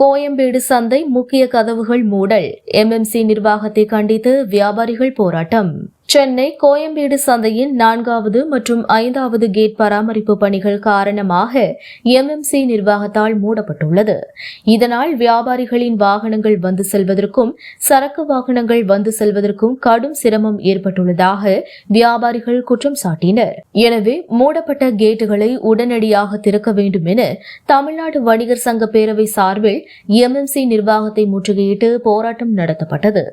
கோயம்பேடு சந்தை முக்கிய கதவுகள் மூடல். எம்எம்சி நிர்வாகத்தை கண்டித்து வியாபாரிகள் போராட்டம். சென்னை கோயம்பேடு சந்தையின் நான்காவது மற்றும் ஐந்தாவது கேட் பராமரிப்பு பணிகள் காரணமாக எம்எம்சி நிர்வாகத்தால் மூடப்பட்டுள்ளது. இதனால் வியாபாரிகளின் வாகனங்கள் வந்து செல்வதற்கும் சரக்கு வாகனங்கள் வந்து செல்வதற்கும் கடும் சிரமம் ஏற்பட்டுள்ளதாக வியாபாரிகள் குற்றம் சாட்டினர். எனவே மூடப்பட்ட கேட்டுகளை உடனடியாக திறக்க வேண்டும் என தமிழ்நாடு வணிகர் சங்க பேரவை சார்பில் எம்எம்சி நிர்வாகத்தை முற்றுகையிட்டு போராட்டம் நடத்தப்பட்டது.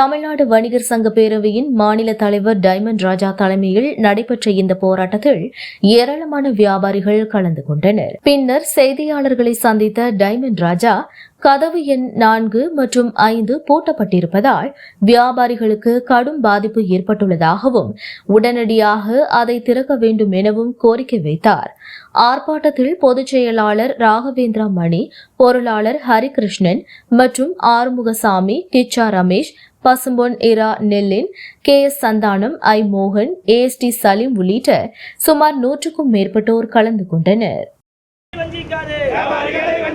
தமிழ்நாடு வணிகர் சங்க பேரவையின் மாநில தலைவர் டைமண்ட் ராஜா தலைமையில் நடைபெற்ற இந்த போராட்டத்தில் ஏராளமான வியாபாரிகள் கலந்து கொண்டனர். பின்னர் செய்தியாளர்களை சந்தித்த டைமண்ட் ராஜா கதவு எண் நான்கு மற்றும் ஐந்து பூட்டப்பட்டிருப்பதால் வியாபாரிகளுக்கு கடும் பாதிப்பு ஏற்பட்டுள்ளதாகவும் உடனடியாக அதை திறக்க வேண்டும் எனவும் கோரிக்கை வைத்தார். ஆர்ப்பாட்டத்தில் பொதுச் செயலாளர் ராகவேந்திரா மணி பொருளாளர் ஹரிகிருஷ்ணன் மற்றும் ஆறுமுகசாமி கிச்சா ரமேஷ் பசும்பொன் இரா நெல்லின் கே எஸ் சந்தானம் ஐ மோகன் ஏஎஸ்டி சலீம் உள்ளிட்ட சுமார் நூற்றுக்கும் மேற்பட்டோர் கலந்து கொண்டனர்.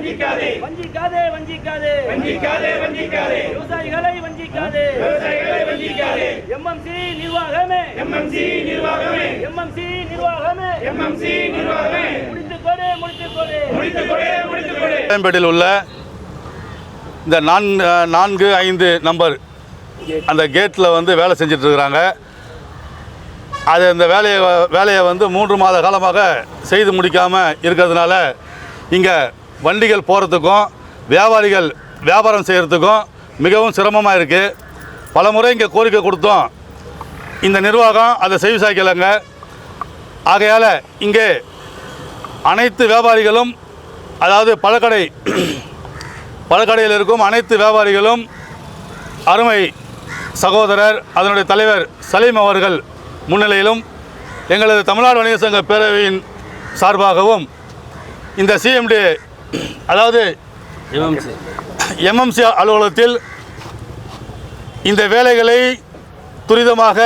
வஞ்சிக்காதே. வஞ்சிக்காதே வஞ்சிக்காதே. வஞ்சிக்காதே வஞ்சிக்காதே. விவசாயிகளை வஞ்சிக்காதே. விவசாயிகளை வஞ்சிக்காதே. எம்எம்சி நிர்வாகமே. எம்எம்சி நிர்வாகமே. எம்எம்சி நிர்வாகமே. எம்எம்சி நிர்வாகமே. முடித்து கொடு முடித்து கொடு முடித்து கொடு முடித்து கொடு கோயம்பேட்டில் உள்ள இந்த நான் நான்கு ஐந்து நம்பர் அந்த கேட்டில் வந்து வேலை செஞ்சுட்டு இருக்கிறாங்க அது அந்த வேலையை வேலையை வந்து மூன்று மாத காலமாக செய்து முடிக்காமல் இருக்கிறதுனால இங்கே வண்டிகள் போகிறதுக்கும் வியாபாரிகள் வியாபாரம் செய்கிறதுக்கும் மிகவும் சிரமமாக இருக்குது பல முறை இங்கே கோரிக்கை கொடுத்தோம். இந்த நிர்வாகம் அதை செய்வி சாய்க்கலைங்க. ஆகையால் இங்கே அனைத்து வியாபாரிகளும் அதாவது பழக்கடை பழக்கடையில் இருக்கும் அனைத்து வியாபாரிகளும் அருமை சகோதரர் அதனுடைய தலைவர் சலீம் அவர்கள் முன்னிலையிலும் எங்களது தமிழ்நாடு வணிக சங்க பேரவையின் சார்பாகவும் இந்த சிஎம்டி அதாவது எம்எம்சி. அலுவலகத்தில் இந்த வேலைகளை துரிதமாக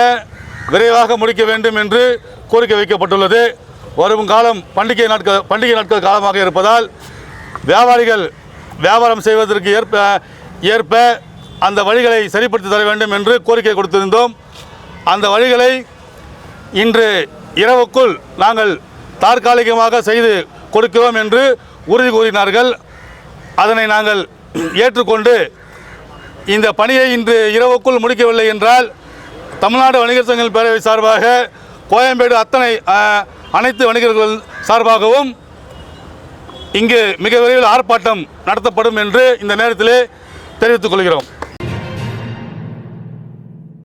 விரைவாக முடிக்க வேண்டும் என்று கோரிக்கை வைக்கப்பட்டுள்ளது. வரும் காலம் பண்டிகை நாட்கள் பண்டிகை நாட்கள் காலமாக இருப்பதால் வியாபாரிகள் வியாபாரம் செய்வதற்கு ஏற்ப ஏற்ப அந்த வழிகளை சரிப்படுத்தி தர வேண்டும் என்று கோரிக்கை கொடுத்திருந்தோம். அந்த வழிகளை இன்று இரவுக்குள் நாங்கள் தற்காலிகமாக செய்து கொடுக்கிறோம் என்று உறுதி கூறினார்கள். அதனை நாங்கள் ஏற்றுக்கொண்டு இந்த பணியை இன்று இரவுக்குள் முடிக்கவில்லை என்றால் தமிழ்நாடு வணிகர் சங்கங்கள் பேரவை சார்பாக கோயம்பேடு அத்தனை அனைத்து வணிகர்கள் சார்பாகவும் இங்கு மிக விரைவில் ஆர்ப்பாட்டம் நடத்தப்படும் என்று இந்த நேரத்திலே தெரிவித்துக் கொள்கிறோம்.